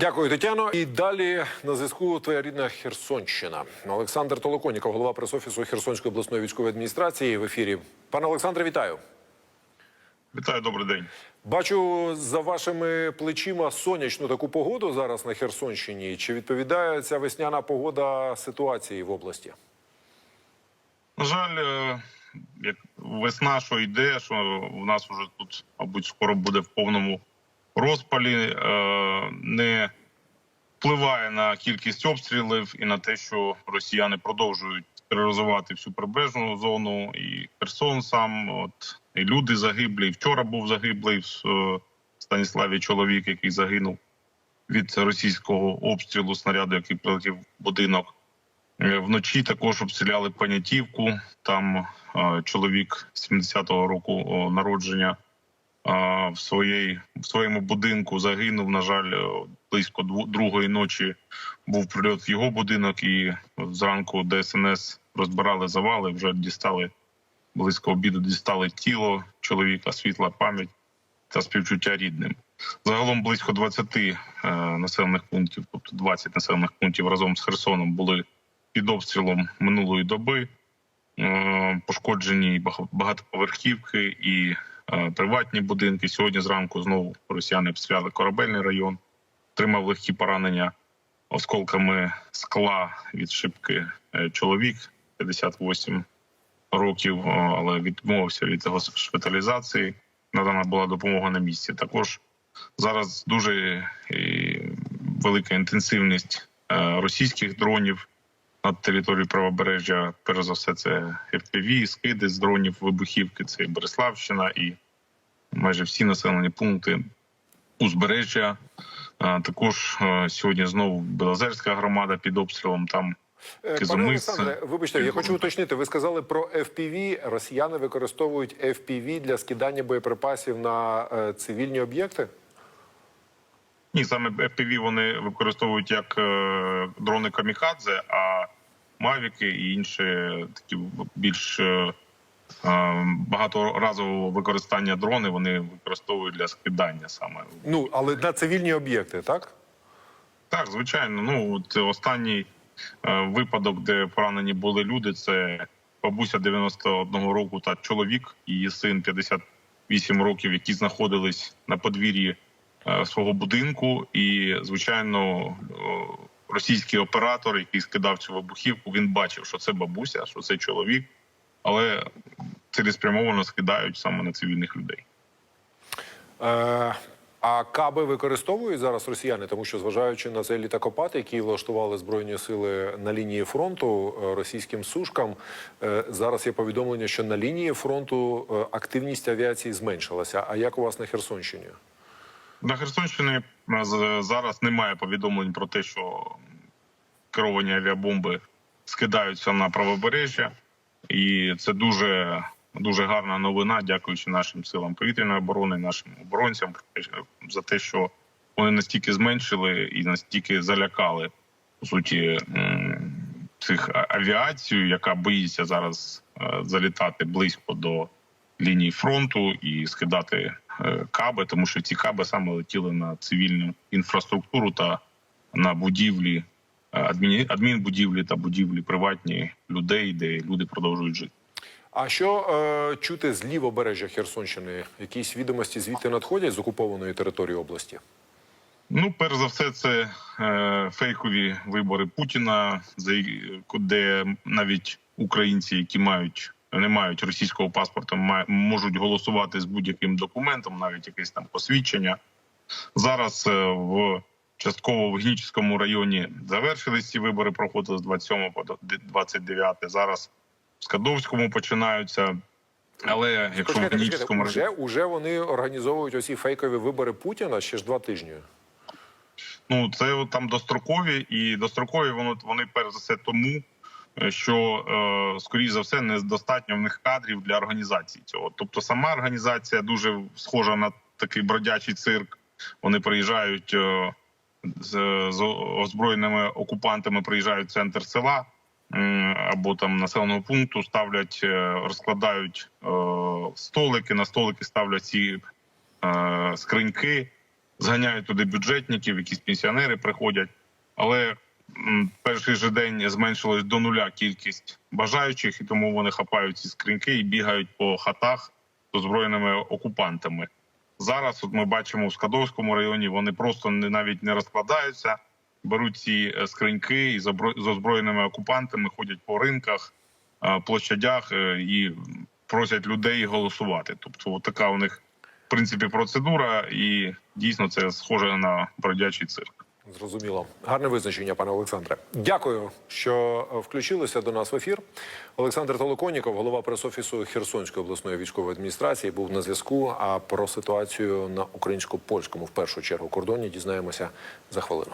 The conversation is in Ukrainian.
Дякую, Тетяно. І далі на зв'язку твоя рідна Херсонщина. Олександр Толоконіков, голова пресофісу Херсонської обласної військової адміністрації в ефірі. Пане Олександре, вітаю. Вітаю, добрий день. Бачу за вашими плечима сонячну таку погоду зараз на Херсонщині. Чи відповідає ця весняна погода ситуації в області? На жаль, е, як весна, що йде, що в нас вже тут, мабуть, скоро буде в повному розпалі, е, не впливає на кількість обстрілів і на те, що росіяни продовжують тероризувати всю прибережну зону, і Херсон сам, от і люди загиблі. Вчора був загиблий в е, Станіславі чоловік, який загинув від російського обстрілу снаряду, який прилетів в будинок. Е, Вночі також обстріляли Панятівку. Там чоловік 70-го року народження в своїй в своєму будинку загинув. На жаль, е, близько другої ночі був прильот в його будинок, і зранку ДСНС розбирали завали. Вже дістали близько обіду. Дістали тіло чоловіка, світла пам'ять та співчуття рідним. Загалом близько 20 е, населених пунктів, тобто 20 населених пунктів разом з Херсоном були під обстрілом минулої доби. Е, Пошкоджені багатоповерхівки і приватні будинки. Сьогодні зранку знову росіяни обстріляли корабельний район, отримав легкі поранення осколками скла від шибки е, чоловік 58 років, е, але відмовився від госпіталізації. Надана була допомога на місці. Також зараз дуже е, велика інтенсивність е, російських дронів над територією правобережжя. Перш за все, це FPV, скиди з дронів, вибухівки. Це і Береславщина і майже всі населені пункти узбережжя. Також сьогодні знову Белозерська громада під обстрілом. Там Е, Пане Олександре, вибачте, я хочу уточнити. Ви сказали про FPV. Росіяни використовують FPV для скидання боєприпасів на е, цивільні об'єкти. Ні, саме FPV вони використовують як е, дрони камікадзе, а мавіки і інші такі більш е, е, багаторазового використання дрони вони використовують для скидання саме. Ну але на цивільні об'єкти, так? Так, звичайно. Ну це останній е, випадок, де поранені були люди. Це бабуся 91 року та чоловік, її син 58 років, які знаходились на подвір'ї е, свого будинку. І звичайно, е, російський оператор, який скидав цю вибухівку, він бачив, що це бабуся, що це чоловік, але цілеспрямовано скидають саме на цивільних людей. Е, а каби використовують зараз росіяни, тому що зважаючи на цей літакопад, який влаштували збройні сили на лінії фронту е, російським сушкам, е, зараз є повідомлення, що на лінії фронту е, активність авіації зменшилася. А як у вас на Херсонщині? На Херсонщині е, з- зараз немає повідомлень про те, що керовані авіабомби скидаються на правобережжя, і це дуже дуже гарна новина, дякуючи нашим силам повітряної оборони, нашим оборонцям за те, що вони настільки зменшили і настільки залякали по суті цих авіацію, яка боїться зараз е, залітати близько до лінії фронту і скидати е, каби, тому що ці каби саме летіли на цивільну інфраструктуру та на будівлі е, адмінбудівлі та будівлі приватні людей, де люди продовжують жити. А що е, чути з лівобережжя Херсонщини? Якісь відомості звідти надходять з окупованої території області? Ну, перш за все, це е, фейкові вибори Путіна, де навіть українці, які мають не мають російського паспорта, можуть голосувати з будь-яким документом, навіть якесь там посвідчення. Зараз е, в частково в Гнічському районі завершились ці вибори, проходили з 27 по 29. Зараз в Скадовському починаються. Але якщо в Гнічському почекайте, уже, уже вони організовують оці фейкові вибори Путіна ще ж два тижні. Ну це там дострокові, і дострокові воно вони перш за все тому, що е, скоріш за все недостатньо в них кадрів для організації цього. Тобто, сама організація дуже схожа на такий бродячий цирк. Вони приїжджають е, з, озброєними окупантами, приїжджають в центр села або там населеного пункту, ставлять, е, розкладають столики. На столики ставлять ці скриньки зганяють туди бюджетників, якісь пенсіонери приходять. Але перший же день зменшилась до нуля кількість бажаючих, і тому вони хапають ці скриньки і бігають по хатах з озброєними окупантами. Зараз, от ми бачимо в Скадовському районі, вони просто не навіть не розкладаються, беруть ці е, скриньки і з озброєними окупантами ходять по ринках, площадях е, і просять людей голосувати. Тобто, от така у них в принципі процедура, і дійсно це схоже на бродячий цирк. Зрозуміло. Гарне визначення, пане Олександре. Дякую, що е, включилися до нас в ефір. Олександр Толоконіков, голова пресофісу Херсонської обласної військової адміністрації, був на зв'язку. А про ситуацію на українсько-польському в першу чергу кордоні дізнаємося за хвилину.